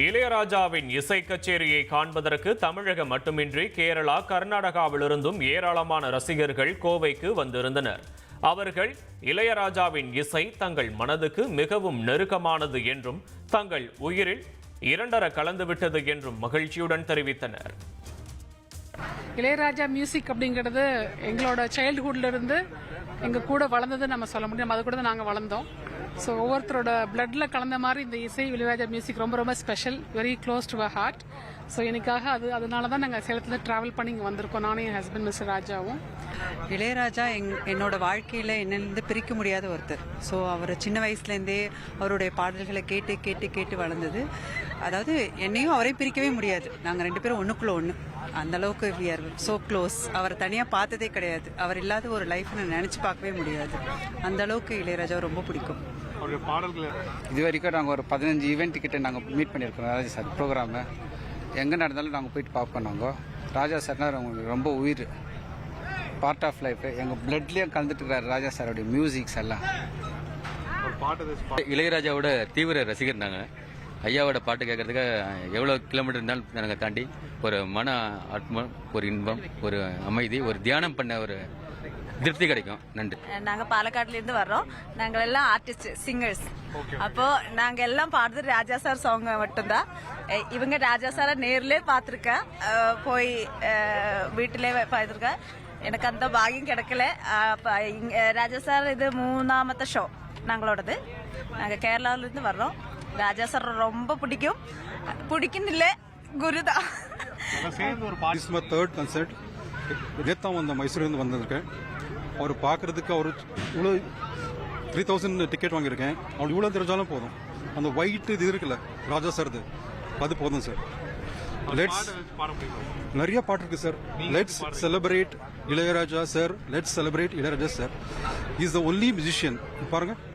இளையராஜாவின் இசை கச்சேரியை காண்பதற்கு தமிழகம் மட்டுமின்றி கேரளா கர்நாடகாவிலிருந்தும் ஏராளமான ரசிகர்கள் கோவைக்கு வந்திருந்தனர். அவர்கள் இளையராஜாவின் இசை தங்கள் மனதுக்கு மிகவும் நெருக்கமானது என்றும் தங்கள் உயிரில் இரண்டர கலந்துவிட்டது என்றும் மகிழ்ச்சியுடன் தெரிவித்தனர். இளையராஜா மியூசிக் அப்படிங்கிறது எங்களோட சைல்டுஹுட்லேருந்து எங்கள் கூட வளர்ந்தது நம்ம சொல்ல முடியும். அது கூட தான் நாங்கள் வளர்ந்தோம். ஸோ ஒவ்வொருத்தரோட பிளட்ல கலந்த மாதிரி இந்த இசை இளையராஜா மியூசிக் ரொம்ப ரொம்ப special very close to our heart so எனக்காக அது அதனால தான் நாங்கள் சேலத்தில் ட்ராவல் பண்ணி இங்கே வந்திருக்கோம். நானும் என் ஹஸ்பண்ட் மிஸ்டர் ராஜாவும். இளையராஜா எங் என்னோட வாழ்க்கையில் என்னிலிருந்து பிரிக்க முடியாத ஒருத்தர். ஸோ அவர் சின்ன வயசுலேருந்தே அவருடைய பாடல்களை கேட்டு கேட்டு கேட்டு வளர்ந்தது. அதாவது என்னையும் அவரையும் பிரிக்கவே முடியாது. நாங்கள் ரெண்டு பேரும் ஒன்றுக்குள்ளே ஒன்று அந்த அளவுக்கு வி ஆர் ஸோ க்ளோஸ் அவரை தனியாக பார்த்ததே கிடையாது. அவர் இல்லாத ஒரு லைஃப் நான் நினச்சி பார்க்கவே முடியாது. அந்த அளவுக்கு இளையராஜா ரொம்ப பிடிக்கும். அவருடைய பாடல்களை இது வரைக்கும் நாங்கள் ஒரு பதினஞ்சு ஈவெண்ட் கிட்ட நாங்கள் மீட் பண்ணியிருக்கோம் ராஜா சார் ப்ரோக்ராமு எங்கே நடந்தாலும் நாங்கள் போயிட்டு பார்ப்போம் நாங்கள் ராஜா சார்னா உங்களுக்கு ரொம்ப உயிர். பார்ட் ஆஃப் லைஃப் எங்கள் பிளட்லேயே கலந்துட்டு இருக்கிறார் ராஜா சாரோடைய மியூசிக்ஸ் எல்லாம். இளையராஜாவோட தீவிர ரசிகர் நாங்கள் ஐயாவோட பாட்டு கேட்கறதுக்கு எவ்வளோ கிலோமீட்டர் இருந்தாலும் நாங்கள் தாண்டி ஒரு மன ஆத்ம ஒரு இன்பம் ஒரு அமைதி ஒரு தியானம் பண்ண ஒரு திருப்தி கிடைக்கும். நன்றி. நாங்க பாலக்காட்டுல இருந்து வர்றோம். நாங்க எல்லாம் ஆர்டிஸ்ட் சிங்கர்ஸ் அப்போ நாங்க எல்லாம் பாடுறது ராஜா சார் சாங் மட்டும்தான். இவங்க ராஜா சாரை நேர்லயே பார்த்துருக்கேன். போய் வீட்டிலே பார்த்துருக்கேன். எனக்கு அந்த பாகியம் கிடைக்கல. அப்ப இங்க ராஜா சார் இது மூணாமത്തെ ஷோ நாங்களோடது. நாங்க கேரளாவில இருந்து வர்றோம். ராஜா சார் ரொம்ப பிடிக்கும் பிடிக்குന്നില്ല ಗುರುದ தேர்ட் கன்சர்ட் நேத்தான் வந்த மைசூர்லேருந்து வந்திருக்கேன் அவர் பார்க்கறதுக்கு அவர் இவ்வளோ த்ரீ தௌசண்ட் டிக்கெட் வாங்கியிருக்கேன் அவர் இவ்வளோ தெரிஞ்சாலும் போதும் அந்த ஒயிட் இது இருக்குல்ல ராஜா சார்து அது போதும் சார் லெட்ஸ் நிறைய பாட்டு இருக்கு sir let's celebrate Ilaiyaraaja sir let's celebrate Ilaiyaraaja sir is the only musician பாருங்க